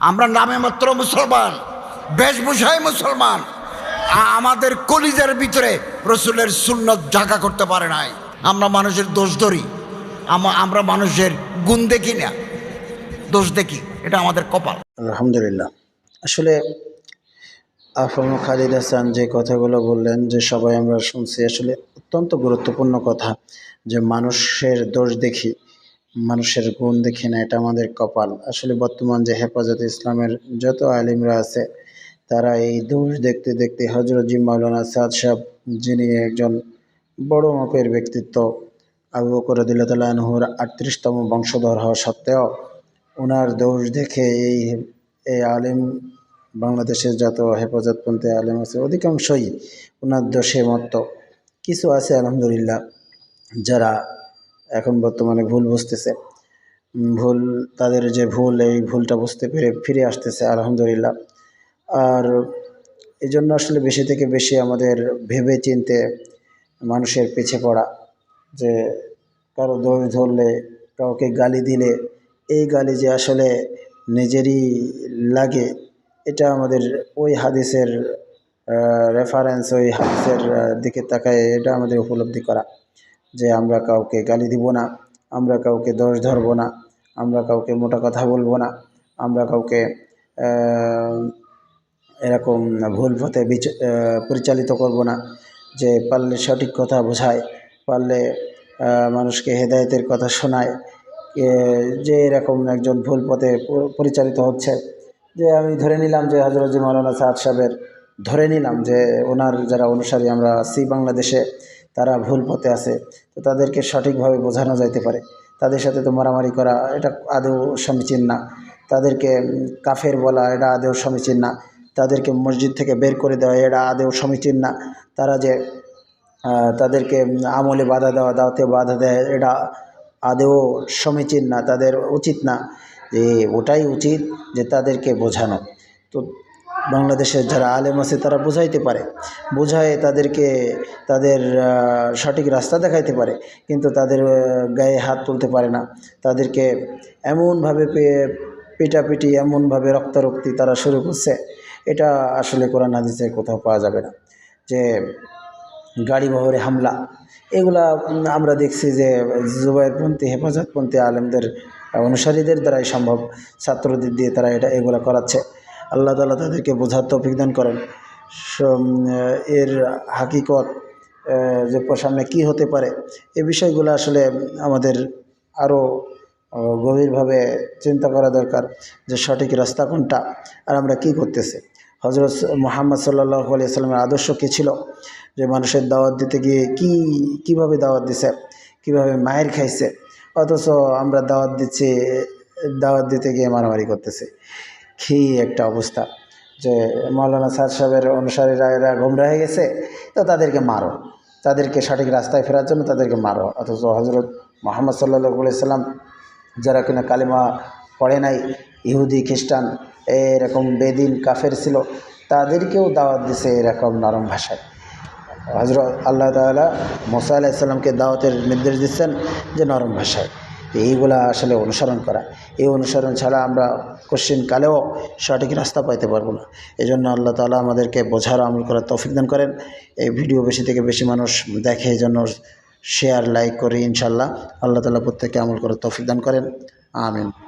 আমরা নামে মাত্র মুসলমান, বেশভূষায় মুসলমান। আমাদের কলিজের ভিতরে রসুলের সুন্নত জাগা করতে পারে নাই। আমরা মানুষের দোষ ধরি আমরা মানুষের গুণ দেখি না। দোষ দেখি, এটা আমাদের কপাল। আলহামদুলিল্লাহ। আসলে আফম খালিদ হাসান যে কথাগুলো বললেন, যে সবাই আমরা শুনছি, আসলে অত্যন্ত গুরুত্বপূর্ণ কথা, যে মানুষের দোষ দেখি। মানুষের গুণ দেখি না, এটা আমাদের কপাল। আসলে বর্তমান যে হেফাজত ইসলামের যত আলিমরা আছে, তারা এই দোষ দেখতে দেখতে হজরত জি মাওলানা সাদ সাহেব, যিনি একজন বড় মাপের ব্যক্তিত্ব, আবু বকর রদিল্লাহ আনহুর আটত্রিশতম বংশধর হওয়া সত্ত্বেও ওনার দোষ দেখে এই এই আলিম, বাংলাদেশের যত হেফাজতপন্থী আলিম আছে, অধিকাংশই ওনার দোষে মত্ত। কিছু আছে আলহামদুলিল্লাহ, যারা এখন বর্তমানে ভুল বুঝতেছে। ভুল, তাদের যে ভুল, এই ভুলটা বুঝতে পেরে ফিরে আসতেছে, আলহামদুলিল্লাহ। আর এই জন্য আসলে বেশি থেকে বেশি আমাদের ভেবে চিনতে মানুষের পিছে পড়া, যে কারও দোষ ধরলে, কাউকে গালি দিলে, এই গালি যে আসলে নিজেরই লাগে, এটা আমাদের ওই হাদিসের রেফারেন্স ওই হাদিসের দিকে তাকায় এটা আমাদের উপলব্ধি করা। যে আমরা কাউকে গালি দিব না, আমরা কাউকে দোষ ধরব না, আমরা কাউকে মোটা কথা বলব না, আমরা কাউকে এরকম ভুল পথে বিচ- পরিচালিত করব না, যে পারলে সঠিক কথা বোঝায়, পারলে মানুষকে হেদায়েতের কথা শোনায় যে এরকম একজন ভুল পথে পরিচালিত হচ্ছে। যে আমি ধরে নিলাম যে হজরত মৌলানা সাদ সাহেবের, ধরে নিলাম যে ওনার যারা অনুসারী আমরা আছি বাংলাদেশে তারা ভুল পথে আছে, তো তাদেরকে সঠিকভাবে বোঝানো যাইতে পারে। তাদের সাথে তো মারামারি করা, এটা আদৌ সমীচীন না। তাদেরকে কাফের বলা, এটা আদৌ সমীচীন না। তাদেরকে মসজিদ থেকে বের করে দেওয়া, এটা আদৌ সমীচীন না। তারা যে তাদেরকে আমলে বাধা দেওয়া, দাওয়াতে বাধা দেয় এটা আদৌ সমীচীন না, তাদের উচিত না। যে, ওটাই উচিত যে তাদেরকে বোঝানো। তো বাংলাদেশের যারা আলেম আছে তারা বোঝাইতে পারে, বোঝায় তাদেরকে তাদের সঠিক রাস্তা দেখাইতে পারে, কিন্তু তাদের গায়ে হাত তুলতে পারে না। তাদেরকে এমনভাবে পিটাপিটি, এমনভাবে রক্তারক্তি তারা শুরু করছে, এটা আসলে কোরআন হাদিসে কোথাও পাওয়া যাবে না। যে গাড়ি বহরে হামলা, এগুলা আমরা দেখছি যে জুবাইরপন্থী, হেফাজতপন্থী আলেমদের, অনুসারীদের দ্বারাই সম্ভব। ছাত্রদের দিয়ে তারা এটা, এগুলা করাচ্ছে। আল্লাহ তালা তাদেরকে বোঝার তৌফিক দান করেন। এর হাকিকত যে সামনে কি হতে পারে, এ বিষয়গুলো আসলে আমাদের আরও গভীরভাবে চিন্তা করা দরকার যে সঠিক রাস্তা কোনটা আর আমরা কি করতেছি। হজরত মোহাম্মদ সাল্লাহ আলিয়াল্লামের আদর্শ কী ছিল? যে মানুষের দাওয়াত দিতে গিয়ে কি, কীভাবে দাওয়াত দিছে? কীভাবে মায়ের খাইছে? অথচ আমরা দাওয়াত দিচ্ছি, দাওয়াত দিতে গিয়ে মারামারি করতেছি। কী একটা অবস্থা যে মৌলানা সাদ সাহেবের অনুসারীরা এরা গোমরা হয়ে গেছে, তো তাদেরকে মারো। তাদেরকে সঠিক রাস্তায় ফেরার জন্য তাদেরকে মারো। অথচ হজরত মোহাম্মদ সাল্লাহ সাল্লাম যারা কিনা কালিমা পড়ে নাই, ইহুদি, খ্রিস্টান, এরকম বেদিন, কাফের ছিল, তাদেরকেও দাওয়াত দিছে এরকম নরম ভাষায়। হজরত আল্লাহ তাআলা মোসা আলাহিসাল্লামকে দাওয়াতের নির্দেশ দিচ্ছেন যে নরম ভাষায়। এইগুলা আসলে অনুসরণ করা। এই অনুসরণ ছাড়া আমরা কালেও সঠিক রাস্তা পাইতে পারব না। এই জন্য আল্লাহ তালা আমাদেরকে বোঝার আমল করার তৌফিক দান করেন। এই ভিডিও বেশি থেকে বেশি মানুষ দেখে এই জন্য শেয়ার লাইক করে ইনশাল্লাহ আল্লাহ তালা প্রত্যেককে আমল করার তৌফিক দান করেন। আমিন।